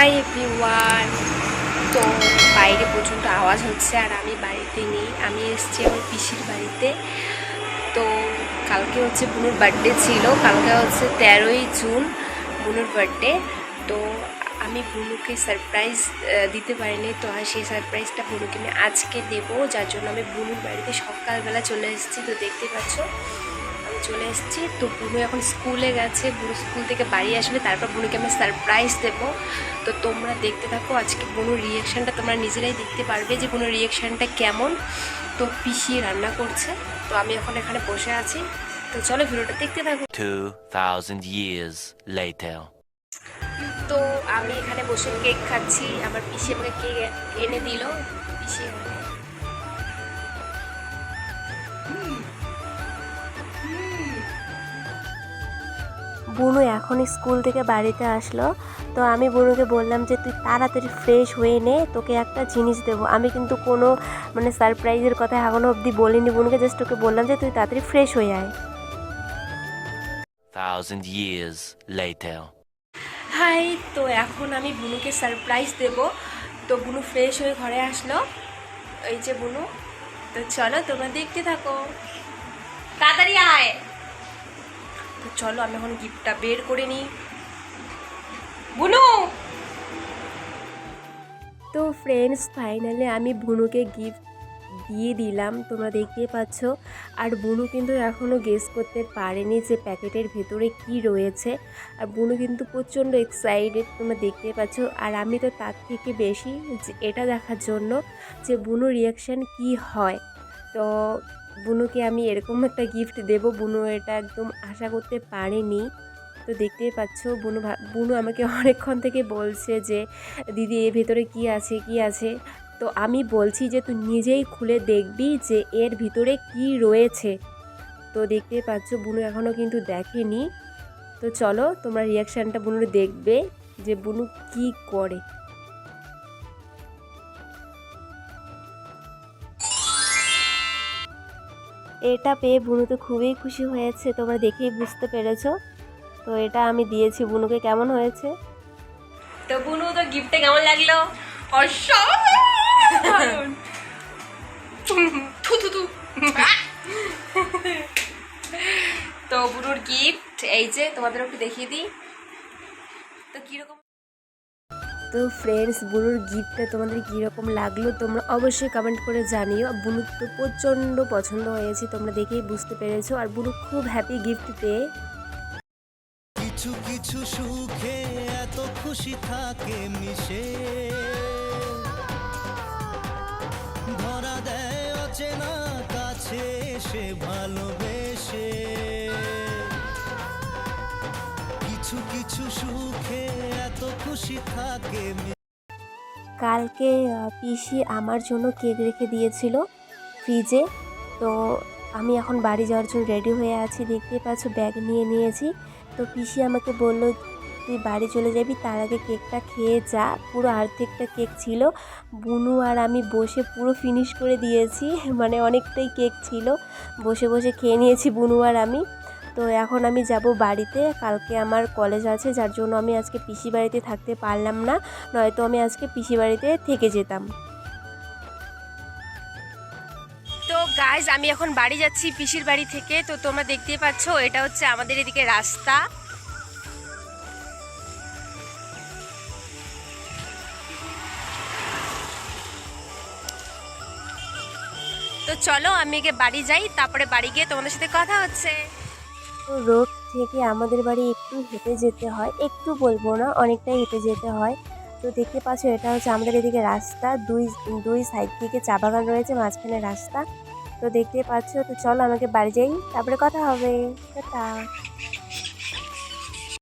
Hi everyone তো বাইরে প্রচণ্ড আওয়াজ হচ্ছে আর আমি বাড়িতে নেই। আমি এসেছি আমার পিসির বাড়িতে। তো কালকে হচ্ছে বুনুর বার্থডে ছিল। কালকে হচ্ছে তেরোই জুন বুনুর বার্থডে তো আমি বুনুকে সারপ্রাইজ দিতে পারিনি। তো আর সেই সারপ্রাইজটা বুনুকে আমি আজকে দেবো। যার জন্য আমি বুনুর বাড়িতে সকালবেলা চলে এসেছি। তো দেখতে পাচ্ছ চলে এসেছি। তো বুনু এখন স্কুলে গেছে। বুনু স্কুল থেকে বাড়ি আসবে তারপর বুনুকে আমি সারপ্রাইজ দেবো। তো তোমরা দেখতে থাকো আজকে বুনুর রিয়েকশানটা তোমরা নিজেরাই দেখতে পারবে যে বুনুর রিয়েকশানটা কেমন। তো পিসি রান্না করছে। তো আমি এখন এখানে বসে আছি। তো চলো ভিডিওটা দেখতে থাকো। 2,000 years later. তো আমি এখানে বসে কেক খাচ্ছি। আমার পিসি আমাকে কেক এনে দিল। পিসি বুনু এখনই স্কুল থেকে বাড়িতে আসলো। তো আমি বুনুকে বললাম যে তুই তাড়াতাড়ি ফ্রেশ হয়ে নে তোকে একটা জিনিস দেবো। আমি কিন্তু কোনো মানে সারপ্রাইজের কথা এখনও অবধি বলিনি বুনুকে জাস্ট ওকে বললাম যে তুই তাড়াতাড়ি ফ্রেশ হয়ে আয়। Thousand years later. হাই তো এখন আমি বুনুকে সারপ্রাইজ দেব। তো বুনু ফ্রেশ হয়ে ঘরে আসলো। এই যে বুনু তো চলো তোমরা দেখতে থাকো। চলো, আমি এখন গিফটটা বের করে নিই। বুনু! তো ফ্রেন্ডস ফাইনালি আমি বুনুকে গিফট দিয়ে দিলাম, তোমরা দেখতে পাচ্ছ। আর বুনু কিন্তু এখনও গেস করতে পারেনি যে প্যাকেটের ভেতরে কি রয়েছে। আর বুনু কিন্তু প্রচণ্ড এক্সাইটেড তোমরা দেখতে পাচ্ছ। আর আমি তো তার থেকে বেশি এটা দেখার জন্য যে বুনু রিয়াকশান কি হয়। তো বুনুকে আমি এরকম একটা গিফট দেব। বুনু এটা একদম আশা করতে পারেনি। তো দেখতেই পাচ্ছ, বুনু বুনু আমাকে অনেকক্ষণ থেকে বলছে যে, দিদি, এর ভেতরে কি আছে কি আছে? তো আমি বলছি যে, তুই নিজেই খুলে দেখবি যে, এর ভিতরে কি রয়েছে। তো দেখতেই পাচ্ছ, বুনু এখনও কিন্তু দেখেনি। তো চলো, তোমরা রিয়াকশানটা বুনুর দেখবে যে, বুনু কি করে। এটা পেয়ে বুনু তো খুবই খুশি হয়েছে, তোমরা দেখেই বুঝতে পেরেছ। তো এটা আমি দিয়েছি, বুনুকে কেমন হয়েছে? তো বুনু তো গিফটে কেমন লাগল? তো বুনুর গিফট এই যে তোমাদের একটু দেখিয়ে দিই। তো কীরকম তো ফ্রেন্ডস বুনুর গিফটটা তোমাদের কীরকম লাগল তোমরা অবশ্যই কমেন্ট করে জানিও। বুনুর তো প্রচণ্ড পছন্দ হয়েছে, তোমরা দেখেই বুঝতে পেরেছ। আর বুনু খুব হ্যাপি গিফট পেয়ে কিছু কিছু সুখে এত খুশি থাকে মিশে। ধরা দেয় অচেনা কাছে এসে ভালোবেসে। কিছু কিছু সুখে এত খুশি থাকে কালকে পিসি আমার জন্য কেক রেখে দিয়েছিল ফ্রিজে। তো আমি এখন বাড়ি যাওয়ার জন্য রেডি হয়ে আছি। দেখতে পাচ্ছ, ব্যাগ নিয়ে নিয়েছি। তো পিসি আমাকে বলল, তুই বাড়ি চলে যাবি, তার আগে কেকটা খেয়ে যা। পুরো আর্ধেকটা কেক ছিল। বুনু আর আমি বসে পুরো ফিনিশ করে দিয়েছি। মানে অনেকটাই কেক ছিল। বসে বসে খেয়ে নিয়েছি বুনু আর আমি। তো এখন আমি যাব বাড়িতে। কালকে আমার কলেজ আছে, যার জন্য আমি আজকে পিসি বাড়িতে থাকতে পারলাম না। নয়তো আমি আজকে পিসি বাড়িতে থেকে যেতাম। তো গাইজ আমি এখন বাড়ি যাচ্ছি পিসির বাড়ি থেকে। তো তোমরা দেখতেই পাচ্ছ, এটা হচ্ছে আমাদের এদিকে রাস্তা। তো চলো, আমি আগে বাড়ি যাই, তারপরে বাড়ি গিয়ে তোমাদের সাথে কথা হচ্ছে। রোড থেকে আমাদের বাড়ি একটু হেঁটে যেতে হয়। একটু বলব না, অনেকটাই হেঁটে যেতে হয়। তো দেখতে পাচ্ছ, এটা হচ্ছে আমাদের এদিকে রাস্তা। দুই দুই সাইড থেকে চা বাগান রয়েছে, মাঝখানে রাস্তা। তো দেখতে পাচ্ছ, তো চলো আমাকে বাড়ি যাই, তারপরে কথা হবে। টাটা।